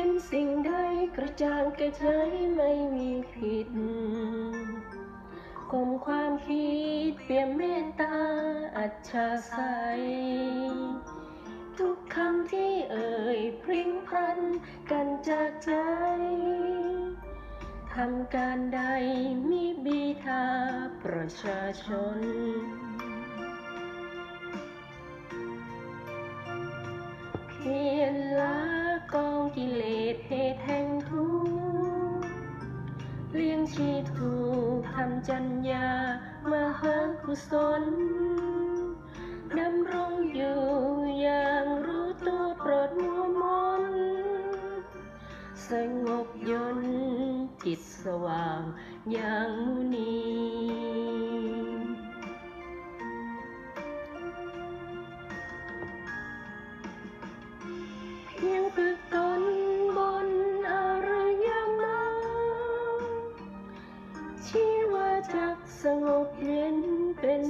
ห็นสิ่งใดกระจ่างก่ใจายไม่มีผิดกลมความคิดเปี่ยมเมตตาอัจฉาใสยทุกคำที่เอ่ยพริ้งพรันกันจากใจทำการใดมีบีทาประชาชน ตุแห่งทุกข์เลี้ยงชีพถูกทำจัญญามหากุศลดำรงอยู่อย่างรู้ตัวโปรดมัวมนสงบยนต์จิตสว่างอย่างมุนี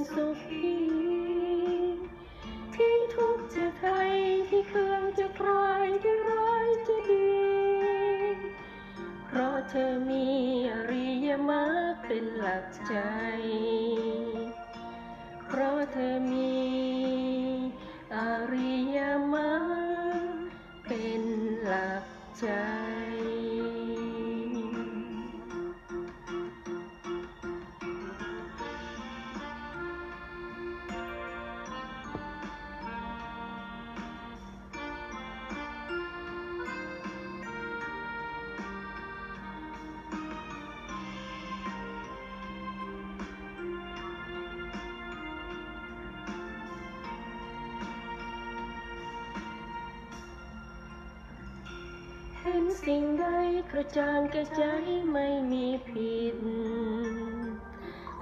สุขีที่ทุกข์จะไทยที่เครื่องจะคลายที่ร้ายจะดี เพราะเธอมีอริยมรรคเป็นหลักใจ เพราะเธอมี เห็นสิ่งใดกระจ่างแก่ใจไม่มีผิด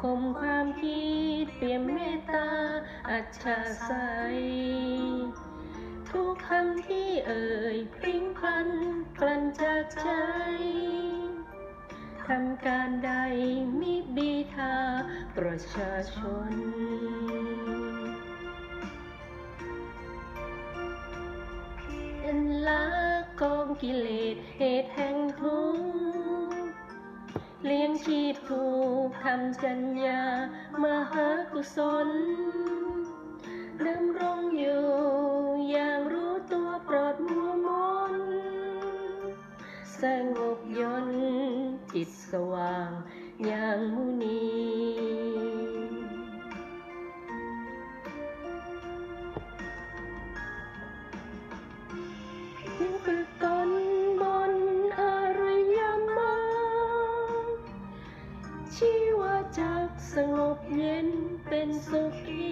คมความคิดเปี่ยมเมตตาอัจฉาใสยทุกคำที่เอ่ยพริ้งพันกลั่นจากใจทำการใดมิบีทาประชาชนเป็ นละกองกิเลสเหตุแห่งทุกข์เลี้ยงชีพถูกทำจัญญามหากุศลดำรงอยู่อย่างรู้ตัวปลอดมัวมนสงบยนต์จิตสว่างอย่างมุนี บเย็นเป็นสุขี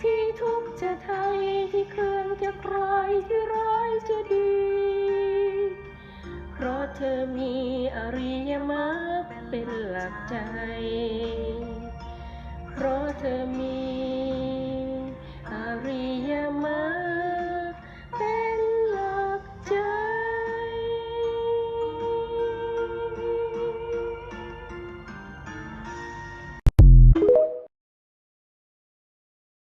ที่ทุกจะไทยที่เคืองจะคลายที่ร้ายจะดี เพราะเธอมีอริยมรรคเป็นหลักใจ เพราะเธอมี